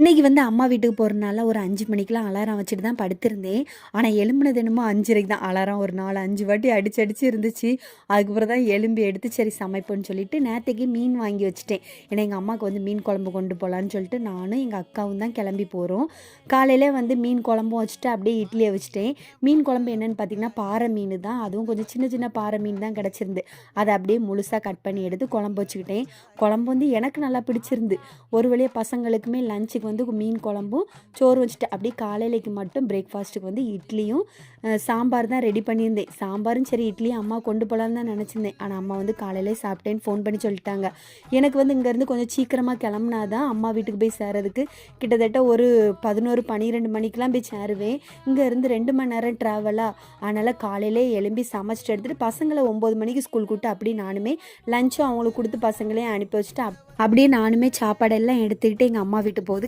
இன்றைக்கி வந்து அம்மா வீட்டுக்கு போகிறனால ஒரு அஞ்சு மணிக்கெலாம் அலாரம் வச்சுட்டு தான் படுத்திருந்தேன். ஆனால் எலும்புனது என்னமோ அஞ்சரைக்கு தான். அலாரம் ஒரு நாலு அஞ்சு வாட்டி அடிச்சு அடிச்சு இருந்துச்சு. அதுக்கப்புறம் தான் எலும்பி எடுத்து சரி சமைப்போன்னு சொல்லிட்டு நேற்றுக்கு மீன் வாங்கி வச்சுட்டேன். ஏன்னா எங்கள் அம்மாவுக்கு வந்து மீன் குழம்பு கொண்டு போகலான்னு சொல்லிட்டு நானும் எங்கள் அக்காவும் தான் கிளம்பி போகிறோம் காலையில் வந்து மீன் குழம்பும் வச்சுட்டு அப்படியே இட்லியை வச்சுட்டேன். மீன் குழம்பு என்னென்னு பார்த்தீங்கன்னா பாறை மீன் தான். அதுவும் கொஞ்சம் சின்ன சின்ன பாறை மீன் தான் கிடச்சிருந்து. அதை அப்படியே முழுசாக கட் பண்ணி எடுத்து குழம்பு வச்சுக்கிட்டேன். குழம்பு வந்து எனக்கு நல்லா பிடிச்சிருந்து. ஒரு வழியாக பசங்களுக்குமே லஞ்சுக்கு வந்து மீன் குழம்பும் சோறு வச்சுட்டு அப்படியே காலையிலைக்கு மட்டும் பிரேக்ஃபாஸ்ட்டுக்கு வந்து இட்லியும் சாம்பார் தான் ரெடி பண்ணியிருந்தேன். சாம்பாரும் சரி இட்லியும் அம்மா கொண்டு போகலான்னு தான் நினச்சிருந்தேன். ஆனால் அம்மா வந்து காலையிலே சாப்பிட்டேன்னு ஃபோன் பண்ணி சொல்லிட்டாங்க. எனக்கு வந்து இங்கேருந்து கொஞ்சம் சீக்கிரமாக கிளம்புனா தான் அம்மா வீட்டுக்கு போய் சேரதுக்கு கிட்டத்தட்ட ஒரு பதினோரு பன்னிரெண்டு மணிக்கெலாம் போய் சேருவேன். இங்கேருந்து ரெண்டு மணி நேரம் ட்ராவலாக அதனால் காலையிலே எழும்பி சமைச்சிட்டு எடுத்துகிட்டு பசங்களை ஒம்பது மணிக்கு ஸ்கூல் கூப்பிட்டு அப்படியே நானுமே லஞ்சும் அவங்களுக்கு கொடுத்து பசங்களையும் அனுப்பி வச்சுட்டு அப்- அப்படியே நானுமே சாப்பாடெல்லாம் எடுத்துக்கிட்டு எங்கள் அம்மா வீட்டு போகுது